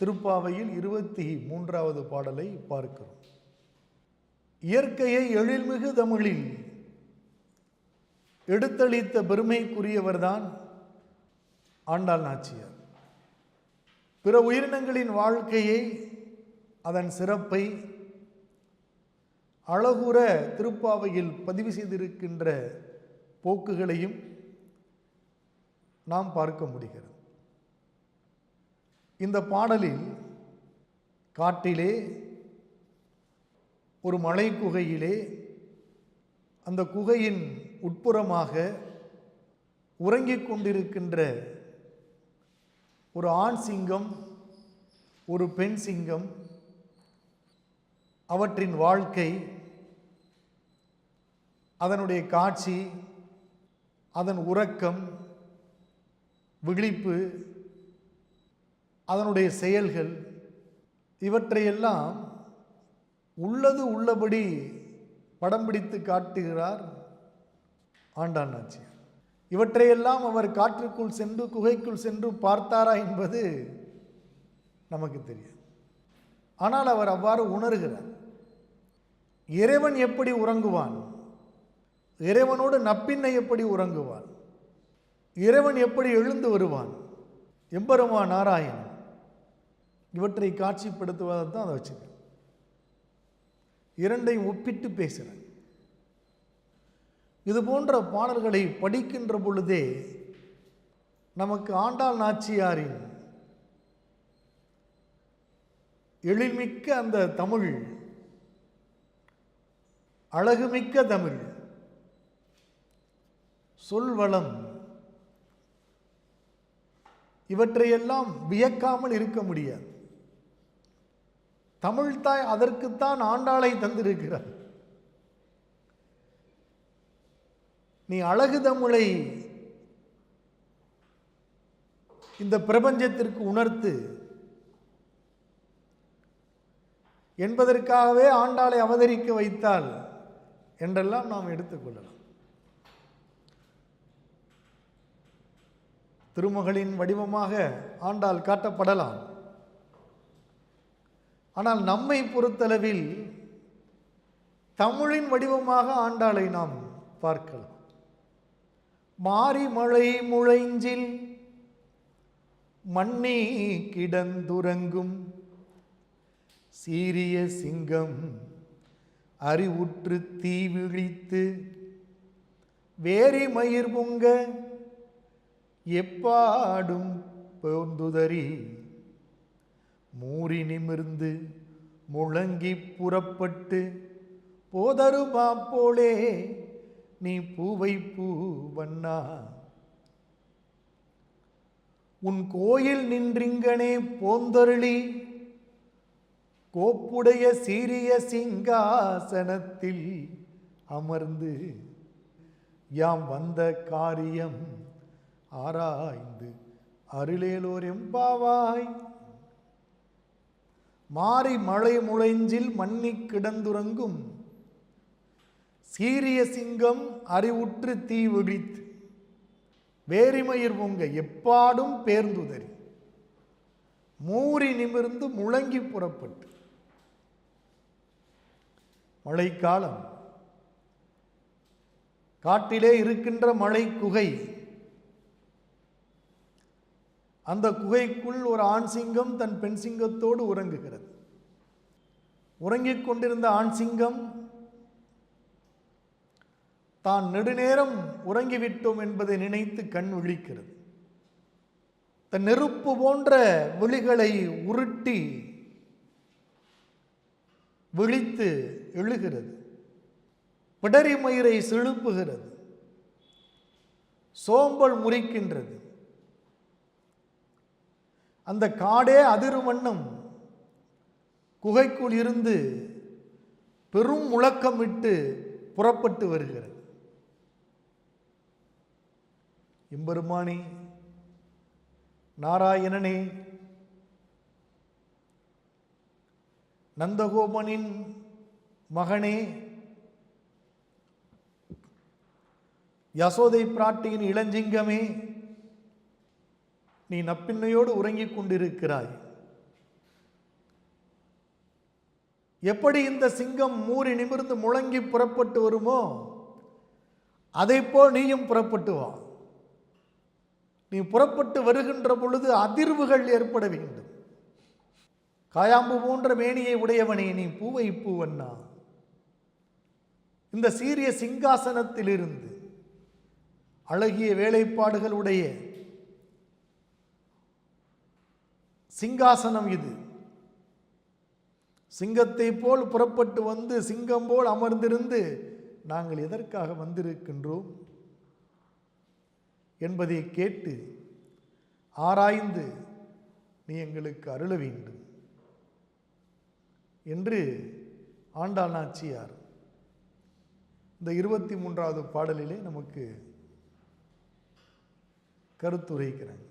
திருப்பாவையில் இருபத்தி மூன்றாவது பாடலை பார்க்கிறோம். இயற்கையை எழில்மிகு தமிழில் எடுத்தளித்த பெருமைக்குரியவர்தான் ஆண்டாள் நாச்சியார். பிற உயிரினங்களின் வாழ்க்கையை அதன் சிறப்பை அழகுற திருப்பாவையில் பதிவு செய்திருக்கின்ற போக்குகளையும் நாம் பார்க்க முடிகிறது. இந்த பாடலில் காட்டிலே ஒரு மலை குகையிலே அந்த குகையின் உட்புறமாக உறங்கிக் கொண்டிருக்கின்ற ஒரு ஆண் சிங்கம் ஒரு பெண் சிங்கம் அவற்றின் வாழ்க்கை அதனுடைய காட்சி அதன் உறக்கம் விழிப்பு அதனுடைய செயல்கள் இவற்றையெல்லாம் உள்ளது உள்ளபடி படம் பிடித்து காட்டுகிறார் ஆண்டான் நாச்சியார். இவற்றையெல்லாம் அவர் காற்றுக்குள் சென்று குகைக்குள் சென்று பார்த்தாரா என்பது நமக்கு தெரியும் ஆனால் அவர் அவ்வாறு உணர்கிறார். இறைவன் எப்படி உறங்குவான்? இறைவனோடு நப்பின்னை எப்படி உறங்குவான்? இறைவன் எப்படி எழுந்து வருவான்? எம்பெருமா நாராயணன் இவற்றை காட்சிப்படுத்துவதை தான் அதை வச்சுருக்கேன். இரண்டையும் ஒப்பிட்டு பேசுகிறேன் இது போன்ற பாடல்களை படிக்கின்ற பொழுதே நமக்கு ஆண்டாள் நாச்சியாரின் எழில்மிக்க அந்த தமிழ் அழகுமிக்க தமிழ் சொல்வளம் இவற்றையெல்லாம் வியக்காமல் இருக்க முடியாது. தமிழ்தாய் அதற்குத்தான் ஆண்டாளை தந்திருக்கிறார். நீ அழகு தமிழை இந்த பிரபஞ்சத்திற்கு உணர்த்து என்பதற்காகவே ஆண்டாளை அவதரிக்க வைத்தால் என்றெல்லாம் நாம் எடுத்துக்கொள்ளலாம் திருமகளின் வடிவமாக ஆண்டாள் காட்டப்படலாம். ஆனால் நம்மை பொறுத்தளவில் தமிழின் வடிவமாக ஆண்டாளை நாம் பார்க்கலாம். மாறி மழை முழைஞ்சில் மண்ணி கிடந்துறங்கும். சீரிய சிங்கம் அறிவுற்று தீ விழித்து வேரி மயிர் பொங்க எப்பாடும் போந்துதறி மூறி நிமிர்ந்து முழங்கி புறப்பட்டு போதரு போலே நீ பூவை பூவண்ணா உன் கோயில் நின்றிங்கனே போந்தருளி கோப்புடைய சீரிய சிங்காசனத்தில் அமர்ந்து யாம் வந்த காரியம் ஆராய்ந்து அருளேலோர் எம்பாவாய் மாறி மழை முளைஞ்சில் மண்ணி கிடந்துறங்கும். சீரிய சிங்கம் அறிவுற்று தீ விழித்து வேரிமயிர் பொங்க எப்பாடும் பேர்ந்துதறி. மூறி நிமிர்ந்து முழங்கி புறப்பட்டு. மழைக்காலம். காட்டிலே இருக்கின்ற மழை குகை அந்த குகைக்குள் ஒரு ஆண் சிங்கம் தன் பெண் சிங்கத்தோடு உறங்குகிறது. உறங்கிக் கொண்டிருந்த ஆண் சிங்கம் தான் நெடுநேரம் உறங்கிவிட்டோம் என்பதை நினைத்து கண் விழிக்கிறது. தன் நெருப்பு போன்ற விழிகளை உருட்டி விழித்து எழுகிறது. பிடரி மயிரை செழுப்புகிறது சோம்பல் முறிக்கின்றது. அந்த காடே அதிரும் வண்ணம். குகைக்குள் இருந்து பெரும் முழக்கமிட்டு புறப்பட்டு வருகிறது. எம்பெருமானே நாராயணனே நந்தகோபனின் மகனே யசோதை பிராட்டியின் இளஞ்சிங்கமே நீ நப்பின்னையோடு உறங்கிக் கொண்டிருக்கிறாய். எப்படி இந்த சிங்கம் மூறி நிமிர்ந்து முழங்கி புறப்பட்டு வருமோ அதைப்போல் நீயும் புறப்பட்டு வா. நீ புறப்பட்டு வருகின்ற பொழுது அதிர்வுகள் ஏற்பட வேண்டும். காயாம்பு போன்ற மேனியை உடையவனே நீ பூவை பூவண்ணா இந்த சீரிய சிங்காசனத்திலிருந்து அழகிய வேலைப்பாடுகளுடைய சிங்காசனம் இது. சிங்கத்தை போல் புறப்பட்டு வந்து சிங்கம் போல் அமர்ந்திருந்து நாங்கள் எதற்காக வந்திருக்கின்றோம்? என்பதை கேட்டு ஆராய்ந்து நீ எங்களுக்கு அருள வேண்டும். என்று ஆண்டாள் நாச்சியார் இந்த இருபத்தி மூன்றாவது பாடலிலே நமக்கு கருத்துரைக்கிறாங்க